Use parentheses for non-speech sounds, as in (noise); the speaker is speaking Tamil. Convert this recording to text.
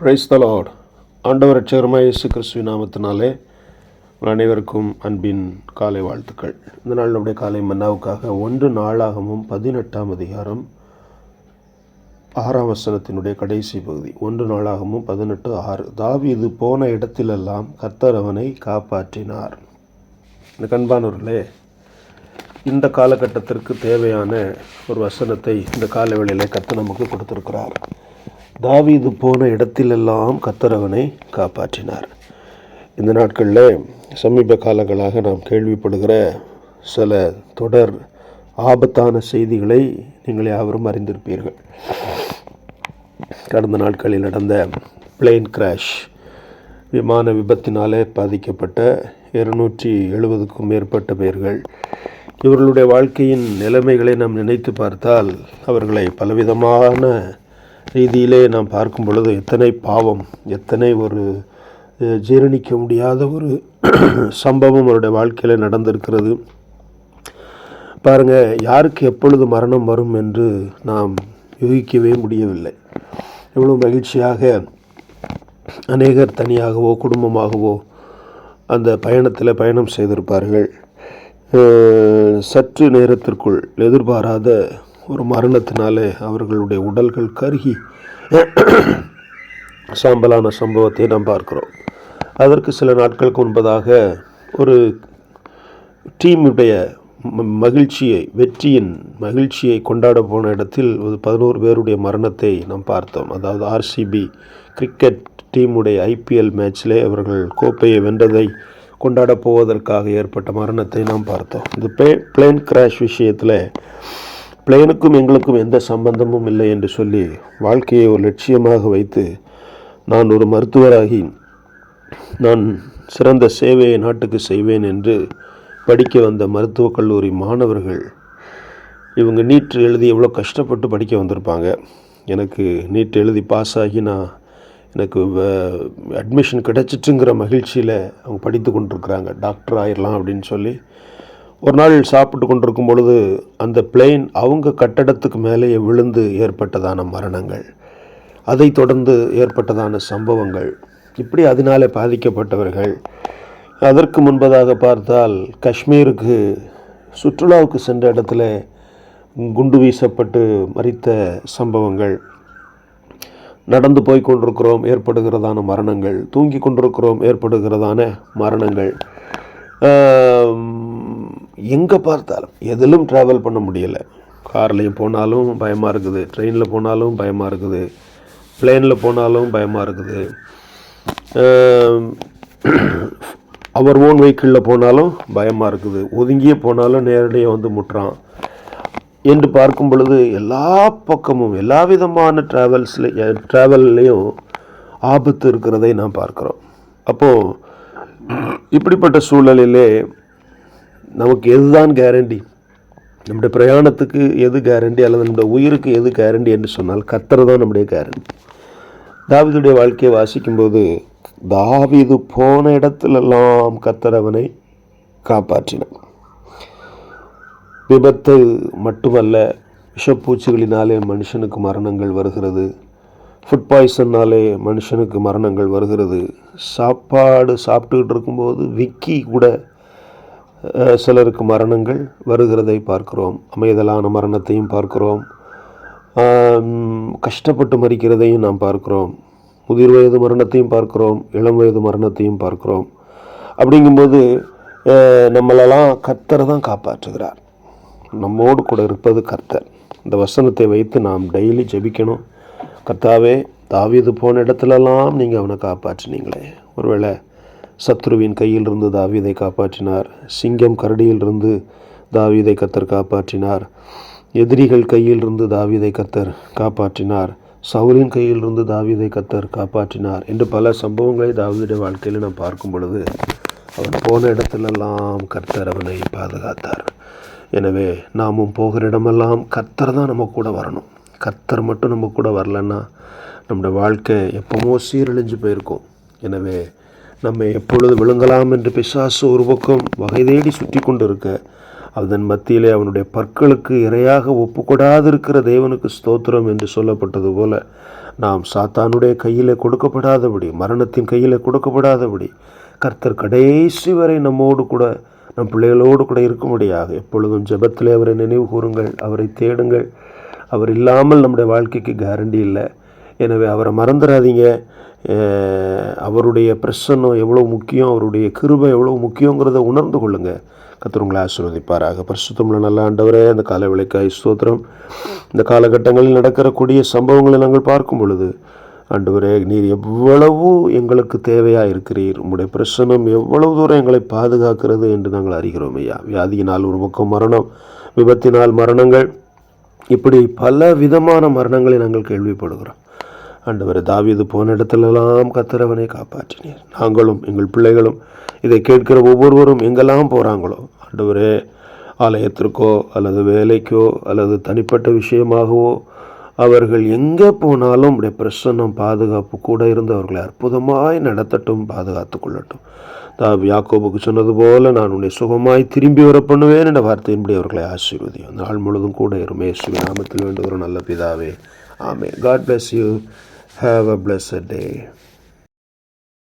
பிரைஸ் த லார்ட் ஆண்டவர் அச்சகரமாக இயேசு கிறிஸ்துவின் நாமத்தினாலே உங்கள் அனைவருக்கும் அன்பின் காலை வாழ்த்துக்கள். இந்த நாள் நம்முடைய காலை மன்னாவுக்காக ஒன்று நாளாகமும் பதினெட்டாம் அதிகாரம் ஆறாம் வசனத்தினுடைய கடைசி பகுதி. ஒன்று நாளாகமும் பதினெட்டு ஆறு. தாவீது போன இடத்திலெல்லாம் கர்த்தர் அவனை காப்பாற்றினார். இந்த கண்பானவர்களே இந்த காலகட்டத்திற்கு தேவையான ஒரு வசனத்தை இந்த காலவெளியில் கர்த்தர் நமக்கு கொடுத்துருக்கிறார். தாவீது போன இடத்திலெல்லாம் கத்தரவனை காப்பாற்றினார். இந்த நாட்களில் சமீப காலங்களாக நாம் கேள்விப்படுகிற சில தொடர் ஆபத்தான செய்திகளை நீங்கள் யாவரும் அறிந்திருப்பீர்கள். கடந்த நாட்களில் நடந்த பிளேன் கிராஷ் விமான விபத்தினாலே பாதிக்கப்பட்ட இருநூற்றி எழுபதுக்கும் மேற்பட்ட பேர்கள் இவர்களுடைய வாழ்க்கையின் நிலைமைகளை நாம் நினைத்து பார்த்தால் அவர்களை பலவிதமான ரீதியிலே நாம் பார்க்கும் பொழுது எத்தனை பாவம் எத்தனை ஒரு ஜீரணிக்க முடியாத ஒரு (clears throat) சம்பவம் அவருடைய வாழ்க்கையில் நடந்திருக்கிறது. பாருங்கள் யாருக்கு எப்பொழுது மரணம் வரும் என்று நாம் யூகிக்கவே முடியவில்லை. எவ்வளோ மகிழ்ச்சியாக அநேகர் தனியாகவோ குடும்பமாகவோ அந்த பயணத்தில் பயணம் செய்திருப்பார்கள். சற்று நேரத்திற்குள் எதிர்பாராத ஒரு மரணத்தினாலே அவர்களுடைய உடல்கள் கருகி சாம்பலான சம்பவத்தை நாம் பார்க்கிறோம். அதற்கு சில நாட்களுக்கு முன்பதாக ஒரு டீமுடைய மகிழ்ச்சியை வெற்றியின் மகிழ்ச்சியை கொண்டாட போன இடத்தில் ஒரு பதினோரு பேருடைய மரணத்தை நாம் பார்த்தோம். அதாவது ஆர்சிபி கிரிக்கெட் டீமுடைய ஐபிஎல் மேட்ச்சிலே அவர்கள் கோப்பையை வென்றதை கொண்டாட போவதற்காக ஏற்பட்ட மரணத்தை நாம் பார்த்தோம். இந்த பிளே பிளேன் கிராஷ் விஷயத்தில் பிளேனுக்கும் எங்களுக்கும் எந்த சம்பந்தமும் இல்லை என்று சொல்லி வாழ்க்கையை ஒரு லட்சியமாக வைத்து நான் ஒரு மருத்துவராகி நான் சிறந்த சேவையை நாட்டுக்கு செய்வேன் என்று படிக்க வந்த மருத்துவக் கல்லூரி மாணவர்கள் இவங்க நீட் எழுதி எவ்வளோ கஷ்டப்பட்டு படிக்க வந்திருப்பாங்க. எனக்கு நீட் எழுதி பாஸ் ஆகி நான் எனக்கு அட்மிஷன் கிடச்சிட்டுங்கிற மகிழ்ச்சியில் அவங்க படித்து கொண்டிருக்கிறாங்க. டாக்டர் ஆயிடலாம் அப்படின்னு சொல்லி ஒரு நாள் சாப்பிட்டு கொண்டிருக்கும் பொழுது அந்த பிளேன் அவங்க கட்டடத்துக்கு மேலேயே விழுந்து ஏற்பட்டதான மரணங்கள். அதை தொடர்ந்து ஏற்பட்டதான சம்பவங்கள். இப்படி அதனாலே பாதிக்கப்பட்டவர்கள். அதற்கு முன்பதாக பார்த்தால் காஷ்மீருக்கு சுற்றுலாவுக்கு சென்ற இடத்துல குண்டு வீசப்பட்டு மறித்த சம்பவங்கள். நடந்து போய் கொண்டிருக்கிறோம் ஏற்படுகிறதான மரணங்கள். தூங்கி கொண்டிருக்கிறோம் ஏற்படுகிறதான மரணங்கள். எங்கே பார்த்தாலும் எதிலும் ட்ராவல் பண்ண முடியலை. கார்லேயும் போனாலும் பயமாக இருக்குது. ட்ரெயினில் போனாலும் பயமாக இருக்குது. பிளேனில் போனாலும் பயமாக இருக்குது. அவர் ஓன் வெஹிக்கிளில் போனாலும் பயமாக இருக்குது. ஒதுங்கியே போனாலும் நேரடியாக வந்து முட்டுறான். என்று பார்க்கும் பொழுது எல்லா பக்கமும் எல்லா விதமான ட்ராவல்ஸில் ட்ராவல்லையும் ஆபத்து இருக்கிறதை நாம் பார்க்குறோம். அப்போது இப்படிப்பட்ட சூழலிலே நமக்கு எதுதான் கேரண்டி நம்முடைய பிரயாணத்துக்கு எது கேரண்டி அல்லது நம்முடைய உயிருக்கு எது கேரண்டி என்று சொன்னால் கத்தர் தான் நம்முடைய கேரண்டி தாவிதுடைய வாழ்க்கையை வாசிக்கும்போது தாவீது போன இடத்திலெல்லாம் கத்தர் அவனை காப்பாற்றினான் விபத்து மட்டுமல்ல விஷப்பூச்சிகளினாலே மனுஷனுக்கு மரணங்கள் வருகிறது. ஃபுட் பாய்சன்னாலே மனுஷனுக்கு மரணங்கள் வருகிறது. சாப்பாடு சாப்பிட்டுக்கிட்டு இருக்கும்போது விக்கி கூட சிலருக்கு மரணங்கள் வருகிறதை பார்க்கிறோம். அமைதலான மரணத்தையும் பார்க்கிறோம். கஷ்டப்பட்டு மறிக்கிறதையும் நாம் பார்க்கிறோம். முதிர் வயது மரணத்தையும் பார்க்கிறோம். இளம் வயது மரணத்தையும் பார்க்கிறோம். அப்படிங்கும்போது நம்மளெல்லாம் கர்த்தர் தான் காப்பாற்றுகிறார். நம்மோடு கூட இருப்பது கர்த்தர். இந்த வசனத்தை வைத்து நாம் டெய்லி ஜெபிக்கணும். கர்த்தாவே தாவிது போன இடத்துலலாம் நீங்கள் அவனை காப்பாற்றினீங்களே. ஒருவேளை சத்ருவின் கையிலிருந்து தாவீதை காப்பாற்றினார். சிங்கம் கரடியிலிருந்து தாவீதை கத்தர் காப்பாற்றினார். எதிரிகள் கையிலிருந்து தாவீதை கத்தர் காப்பாற்றினார். சவுலின் கையிலிருந்து தாவீதை கத்தர் காப்பாற்றினார் என்று பல சம்பவங்களை தாவீதுடைய வாழ்க்கையில் நாம் பார்க்கும் பொழுது அவன் போன இடத்திலெல்லாம் கர்த்தர் அவனை பாதுகாத்தார். எனவே நாமும் போகிற இடமெல்லாம் கர்த்தர் தான் நம்ம கூட வரணும். கர்த்தர் மட்டும் நம்ம கூட வரலன்னா நம்முடைய வாழ்க்கை எப்போமோ சீரழிஞ்சு போயிருக்கும். எனவே நம்ம எப்பொழுது விழுங்கலாம் என்று பிசாசு ஒரு பக்கம் வகை தேடி சுற்றி கொண்டிருக்க அதன் மத்தியிலே அவனுடைய பற்களுக்கு இரையாக ஒப்புக்கொடாதிருக்கிற தேவனுக்கு ஸ்தோத்திரம் என்று சொல்லப்பட்டது போல நாம் சாத்தானுடைய கையில் கொடுக்கப்படாதபடி மரணத்தின் கையில் கொடுக்கப்படாதபடி கர்த்தர் கடைசி வரை நம்மோடு கூட நம் பிள்ளைகளோடு கூட இருக்கும்படியாக எப்பொழுதும் ஜபத்திலே அவரை நினைவு கூறுங்கள் அவரை தேடுங்கள். அவர் இல்லாமல் நம்முடைய வாழ்க்கைக்கு கேரண்டி இல்லை. எனவே அவரை மறந்துடாதீங்க அவருடைய பிரசன்னம் எவ்வளோ முக்கியம் அவருடைய கிருபை எவ்வளோ முக்கியங்கிறத உணர்ந்து கொள்ளுங்கள் கர்த்தர் ஆசீர்வதிப்பாராக. பரிசுத்தமுள்ள நல்ல ஆண்டவரே அந்த கால விளைக்காய் ஸ்தோத்திரம். இந்த காலகட்டங்களில் நடக்கிறக்கூடிய சம்பவங்களை நாங்கள் பார்க்கும் பொழுது ஆண்டவரே நீர் எவ்வளவு எங்களுக்கு தேவையாக இருக்கிறீர். உங்களுடைய பிரசனம் எவ்வளவு தூரம் எங்களை பாதுகாக்கிறது என்று நாங்கள் அறிகிறோம் ஐயா. வியாதியினால் ஒரு பக்கம் மரணம் விபத்தினால் மரணங்கள் இப்படி பல விதமான மரணங்களை நாங்கள் கேள்விப்படுகிறோம். ஆண்டவர் தாவீது போன இடத்திலெல்லாம் கத்திரவனை காப்பாற்றினீர். நாங்களும் எங்கள் பிள்ளைகளும் இதை கேட்கிற ஒவ்வொருவரும் எங்கெல்லாம் போகிறாங்களோ ஆண்டவரே ஆலயத்திற்கோ அல்லது வேலைக்கோ அல்லது தனிப்பட்ட விஷயமாகவோ அவர்கள் எங்கே போனாலும் உடைய பிரசன்னம் பாதுகாப்பு கூட இருந்து அவர்களை அற்புதமாய் நடத்தட்டும் பாதுகாத்து கொள்ளட்டும். தா யாக்கோபுக்கு சொன்னது போல நான் உன்னை சுகமாய் திரும்பி வர பண்ணுவேன் என்ற வார்த்தையின்படி அவர்களை ஆசீர்வதியும். நாள் முழுதும் கூட இருமே இயேசுவின் நாமத்தில் வேண்டுகிற நல்ல பிதாவே. ஆமே God bless you Have a blessed day.